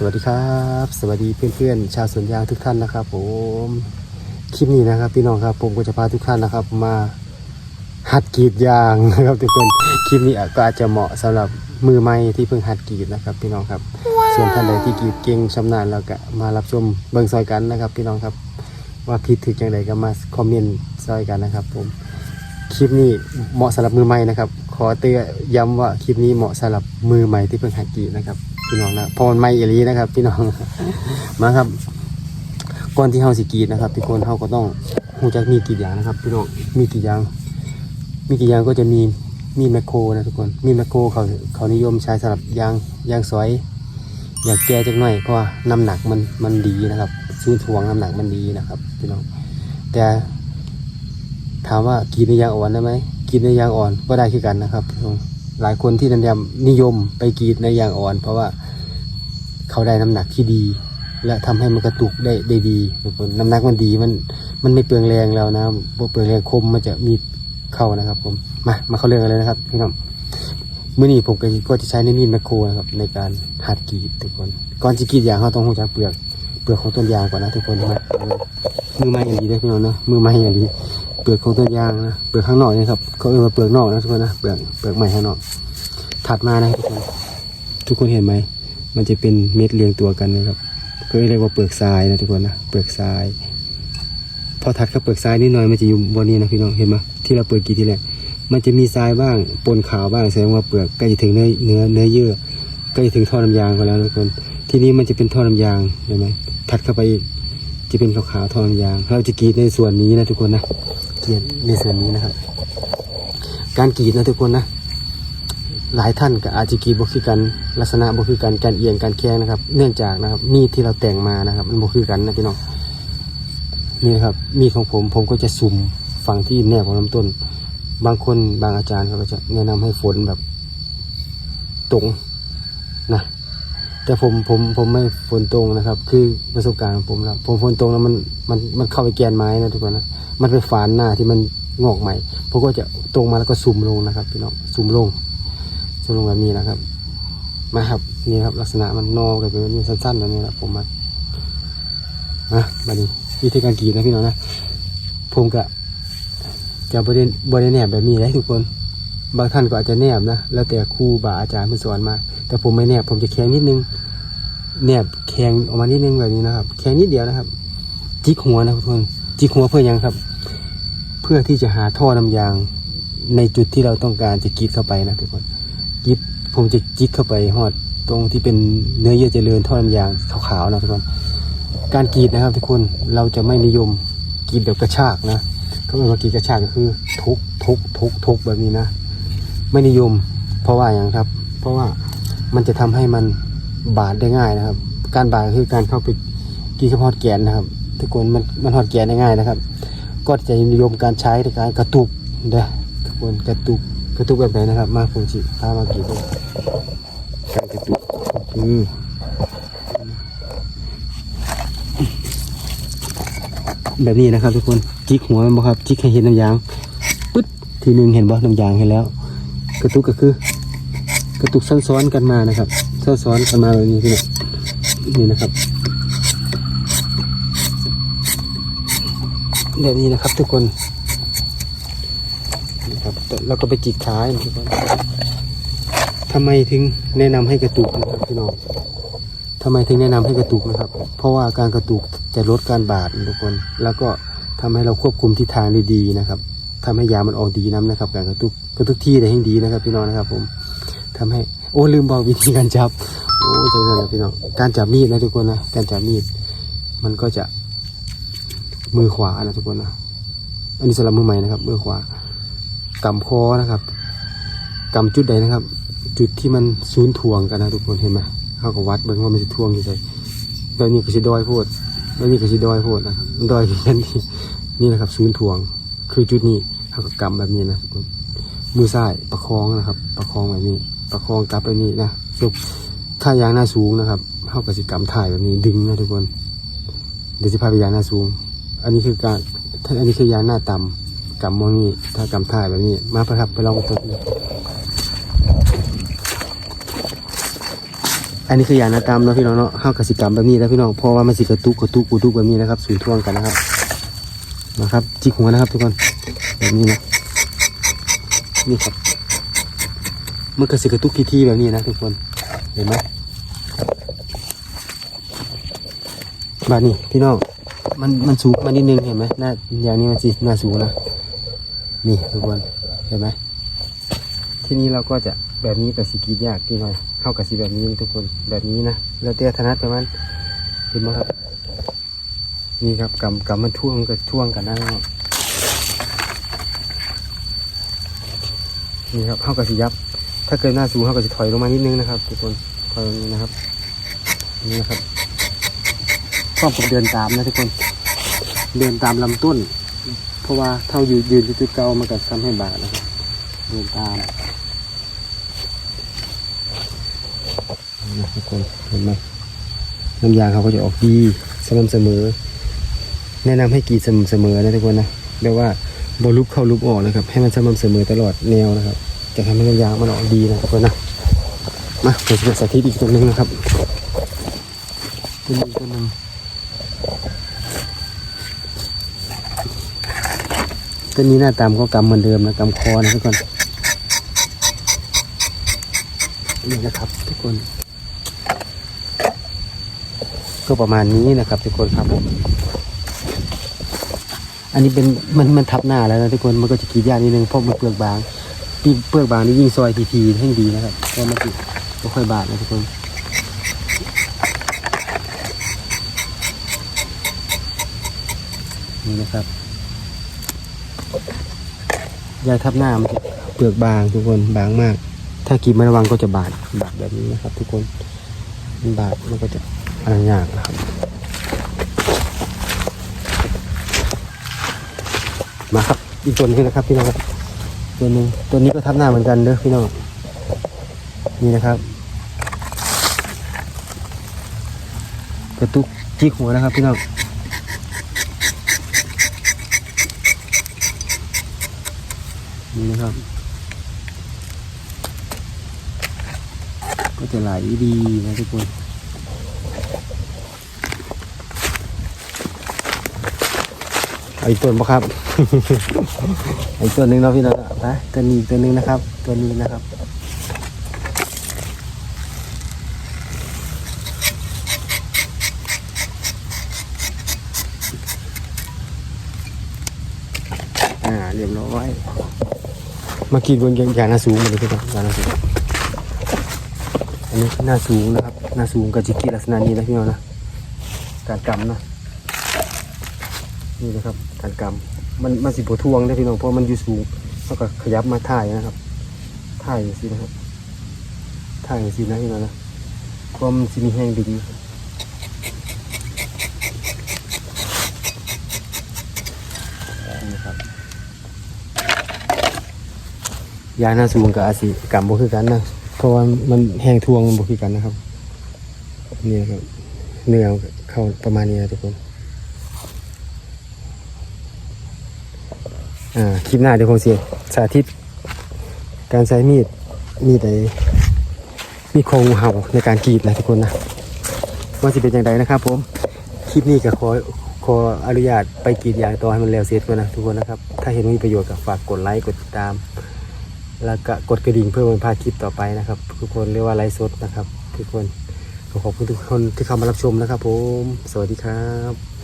สวัสดีครับ สวัสดีเพื่อนๆ ชาวสวนยางทุกท่านนะครับ ผม คลิปนี้นะครับ พี่น้องครับผมก็จะพาทุกท่านนะครับ มาหัดกรีดยางนะครับ ทุกคนคลิปนี้ก็อาจจะเหมาะสำหรับมือใหม่ที่เพิ่งหัดกรีดนะครับ พี่น้องครับ ส่วนท่านใดที่กรีดเก่งชำนาญแล้วก็มารับชมเบิ่งซอยกันนะครับ พี่น้องครับว่าผิดถึกอย่างไรก็มาคอมเมนต์ซอยกันนะครับ ผมคลิปนี้เหมาะสำหรับมือใหม่นะครับ ขอเตือนย้ำว่าคลิปนี้เหมาะสำหรับมือใหม่ที่เพิ่งหัดกรีดนะครับ พี่น้องนะพอมันไม่เอลีนะครับ พี่น้องมาครับก่อนที่เฮาสิกีดนะครับทุกคนเฮาก็ต้องหูจักมีกี่อย่างนะครับ พี่น้องมีกี่อย่าง มีกี่อย่างก็จะมีมีแมคโครนะทุกคนมีแมคโครเขาเขานิยมใช้สำหรับยางยางสอยอยากแก้จักหน่อยเพราะว่าน้ำหนักมันมันดีนะครับสูนถ่วงน้ำหนักมันดีนะครับพี่น้องแต่ถามว่ากีดในยางอ่อนได้ไหมกีดในยางอ่อนก็ได้คือกันนะครับพี่น้อง หลายคนที่นิยมนิยมไปกรีดในยางอ่อน เพราะว่าเขาได้น้ำหนักที่ดี และทำให้มันกระตุกได้ได้ดีทุกคนน้ำหนักมันดีมันมันไม่เปลืองแรงแล้วนะเปลืองแรงคมมันจะมีเข้านะครับ ผมมามาเข้าเรื่องกันเลยนะครับพี่น้องเมื่อนี้ผมก็จะใช้ในมีดแมคโครนะครับ ในการหัดกรีดทุกคน ก่อนจะกรีดยางเขาต้องรู้จักเปลือกเปลือกของต้นยางก่อนนะทุกคนนะมือไม้อย่างดีได้พี่น้องนะมือไม้อย่างดี เปลือกของต้นยางนะเปลือกข้างนอกนี่ครับเขาเรียกว่าเปลือกนอกนะทุกคนนะเปลือกเปลือกใหม่ข้างนอก ถัดมานะทุกคนทุกคนเห็นไหมมันจะเป็นเม็ดเรียงตัวกันนะครับก็เรียกว่าเปลือกทรายนะทุกคนนะเปลือกทราย พอถัดกับเปลือกทรายนิดหน่อยมันจะอยู่บนนี้นะพี่น้องเห็นไหมที่เราเปิดกรีดทีแรกมันจะมีทรายบ้างปนขาวบ้างแสดงว่าเปลือกใกล้จะถึงเนื้อเนื้อเนื้อเยื่อใกล้จะถึงท่อน้ำยางไปแล้วทุกคน ทีนี้มันจะเป็นท่อน้ำยางเห็นไหมถัดเข้าไปอีกจะเป็นขาวๆท่อน้ำยาง เราจะกรีดในส่วนนี้นะทุกคนนะ กรีดในส่วนนี้นะครับ การกรีดนะทุกคนนะ หลายท่านก็อาจจะกรีดบ่คือกันลักษณะบ่คือกันการเอียงการแข้งนะครับ เนื่องจากนะครับ มีดที่เราแต่งมานะครับ มันบ่คือกันนะพี่น้องนี่นะครับ มีดของผมผมก็จะสุ่มฝั่งที่แนบของลำต้น บางคนบางอาจารย์เขาก็จะแนะนำให้ฝนแบบตรงนะ แต่ผมผมผมไม่ฝนตรงนะครับ คือประสบการณ์ของผมแล้วผมฝนตรงแล้วมันมันมันเข้าไปแกนไม้นะทุกคนนะมันไปฝานหน้าที่มันงอกใหม่ผมก็จะตรงมาแล้วก็ซุ่มลงนะครับพี่น้องซุ่มลงซุ่มลงแบบนี้นะครับ มาครับนี่ครับ ลักษณะมันนอกันเป็นแบบนี้สั้นๆแบบนี้แหละผมมานะมาดีวิธีการกรีดนะพี่น้องนะผมก็จะบริบริแนบแบบนี้เลยทุกคน บางท่านก็อาจจะแนบนะ แล้วแต่ครูบาอาจารย์เพื่อสอนมา แต่ผมไม่แนบผมจะแข็งนิดนึง แนบแข็งออกมานิดนึงแบบนี้นะครับ แข็งนิดเดียวนะครับ จิกหัวนะทุกคนจิกหัวเพื่อยังครับ เพื่อที่จะหาท่อน้ำยาง ในจุดที่เราต้องการจะกรีดเข้าไปนะทุกคนกรีดผมจะจิกเข้าไปหอดตรงที่เป็นเนื้อเยื่อเจริญท่อน้ำยางขาวๆนะทุกคนการกรีดนะครับทุกคนเราจะไม่นิยมกรีดแบบกระชากนะเขาเรียกว่ากรีดกระชากก็คือ ทุบทุบทุบทุบแบบนี้นะ ไม่นิยม เพราะว่าอย่างครับ เพราะว่ามันจะทำให้มัน บาดได้ง่ายนะครับ การบาดก็คือการเข้าไปกินเฉพาะแกนนะครับ ทุกคนมันมันหอดแกนได้ง่ายนะครับ ก็จะนิยมการใช้ในการกระตุกเด้อทุกคนกระตุกกระตุกแบบไหนนะครับ มาผมจิพามากรีดดูการกระตุกคือแบบนี้นะครับ ทุกคนจิกหัวมันบ่ครับจิกให้เห็นน้ำยางปึ๊ดทีหนึงเห็นบ่น้ำยางเห็นแล้ว กระตุกก็คือ กระตุกซ้อนๆกันมานะครับ ซ้อนๆกันมาแบบนี้พี่น้องนี่นะครับ แบบนี้นะครับทุกคนนะครับแล้วก็ไปจิกขายทุกคนทำไมถึงแนะนำให้กระตุกนะครับพี่น้องทำไมถึงแนะนำให้กระตุกนะครับ เพราะว่าการกระตุกจะลดการบาดทุกคน แล้วก็ทำให้เราควบคุมทิศทางได้ดีนะครับทำให้ยามันออกดีน้ำนะครับ การกระตุกกระตุกที่ได้ให้ดีนะครับ พี่น้องนะครับ ผมทำให้ โอ้ลืมบอกวิธีการจับ โอ้ใจนั่นแหละพี่น้อง การจับมีดนะทุกคนนะ การจับมีด มันก็จะ มือขวานะทุกคนนะ อันนี้สำหรับมือใหม่นะครับ มือขวากำคอนะครับกำจุดใดนะครับ จุดที่มันศูนย์ถ่วงกันนะทุกคนเห็นไหมเขาก็วัดเบิ่งว่ามันจะถ่วงอยู่ใส่แบบนี้ก็สิดอยโพดแบบนี้ก็สิดอยโพดนะครับดอยอยู่แค่นี้นี่นะครับศูนย์ถ่วง คือจุดนี้เขาก็กำแบบนี้นะทุกคนมือซ้ายประคองนะครับ ประคองแบบนี้ ประคองกลับแบบนี้นะสุกถ้ายางหน้าสูงนะครับเขาก็สิกำถ่ายแบบนี้ดึงนะทุกคนเดี๋ยวจะพาไปยางหน้าสูง อันนี้คือการถ้าอันนี้คือยางหน้าต่ำกำมองนี้ถ้ากำถ่ายแบบนี้ มาไปครับไปลองตัวนี้อันนี้คือยางหน้าตามเนาะพี่น้องเนาะห้าวกสิกรรมแบบนี้แล้วพี่น้องเพราะว่ามันสิกระตุกกระตุกกระตุกแบบนี้นะครับสูนท่วงกันนะครับนะครับจิกหัวนะครับทุกคนแบบนี้นะนี่ครับ มันกระสิกระตุกทีๆแบบนี้นะทุกคนเห็นไหมบาดนี้พี่น้องมันมันสูงมานิดนึงเห็นไหมหน้าอย่างนี้มันสิหน้าสูงนะนี่ทุกคนเห็นไหมที่นี้เราก็จะแบบนี้กับสีกรีดยากพี่หน่อยเข้ากับสีแบบนี้ทุกคนแบบนี้นะแล้วเตี้ยธนัดประมาณเห็นไหมครับนี่ครับกำกำมันท่วงก็ท่วงกันนะนี่ครับเข้ากับสียับ ถ้าเกิดหน้าสูงเข้ากับสีถอยลงมานิดนึงนะครับทุกคนถอยนี้นะครับนี่นะครับก็ผมเดินตามนะทุกคน เดินตามลำต้น เพราะว่าเท่ายืนยืนจุดเก่ามันก็ทำให้บาดนะครับเดินตามนะทุกคนเห็นไหมน้ำยางเขาก็จะออกดีสม่ำเสมอ แนะนำให้กีดสม่ำเสมอนะทุกคนนะเรียกว่าบอลุบเข้าลุบออกนะครับ ให้มันสม่ำเสมอตลอดแนวนะครับ จะทำให้ยางมันออกดีนะทุกคนนะมาผมจะสาธิตอีกตัวหนึ่งนะครับตัวนี้ตัวหนึงตัวนี้หน้าตามก็กำเหมือนเดิมนะกำคอนะทุกคนนี่นะครับทุกคน ก็ประมาณนี้นะครับทุกคนครับผมอันนี้เป็นมันมันทับหน้าแล้วนะทุกคนมันก็จะกรีดยากนิดนึงเพราะมันเปลือกบาง ปีเปลือกบางนี่ยิ่งซอยทีทีๆให้ดีนะครับเพราะมันติดไม่ค่อยบาดนะทุกคนนี่นะครับยาทับหน้ามันเปลือกบางทุกคนบางมาก ถ้ากรีดไม่ระวังก็จะบาดบาดแบบนี้นะครับ ทุกคนมันบาดมันก็จะอะไรยากนะครับ มาครับอีกตัวหนึงนะครับพี่น้องครับ ตัวหนึงตัวนี้ก็ทับหน้าเหมือนกันเด้อพี่น้องนี่นะครับ กระตุกจิกหัวนะครับพี่น้องนี่นะครับ ก็จะไหลดีนะทุกคน อาอีกตัวบ่ครับ อีกตัวหนึ่งเนาะพี่น้องไปตัวนี้ตัวหนึ่งนะครับ ตัวนี้นะครับอ่าเรียบร้อยมากินบนยางหน้าสูงมาเลยพี่น้องยางหน้าสูงอันนี้หน้าสูงนะครับ หน้าสูงกับจิกกี้ลักษณะนี้นะพี่น้องนะการกำนะ นี่นะครับการกำมันมันสิบทวงได้พี่น้องเพราะมันอยู่สูงแล้วก็ขยับมาถ่ายนะครับถ่ายสินะครับถ่ายสินะพี่น้องนะเพรามันสิมีแห้งดึงนี่ครับยาหน้าสูงกับอาศิกำบ่คือกันนะเพราะว่ามันแห้งทวงมันบ่คือกันนะครับนี่นะครับเนื้อเข้าประมาณนี้นะทุกคน อ่าคลิปหน้าเดี๋ยวคงเสียสาธิต การใช้มีดมีดไอมีโครงเห่าในการกรีดนะทุกคนนะว่าจะเป็นอย่างไรนะครับผมคลิปนี้ก็ขอขออนุญาตไปกรีดยางต่อให้มันแล้วเสร็จก่อนนะทุกคนนะครับ ถ้าเห็นมีประโยชน์ก็ฝากกดไลค์กดติดตาม แล้วก็กดกระดิ่งเพื่อไมันพลาดคลิปต่อไปนะครับ ทุกคนเรียกว่าไลฟ์สดนะครับ ทุกคนขอขอบคุณทุกคนที่เข้ามารับชมนะครับ ผม สวัสดีครับ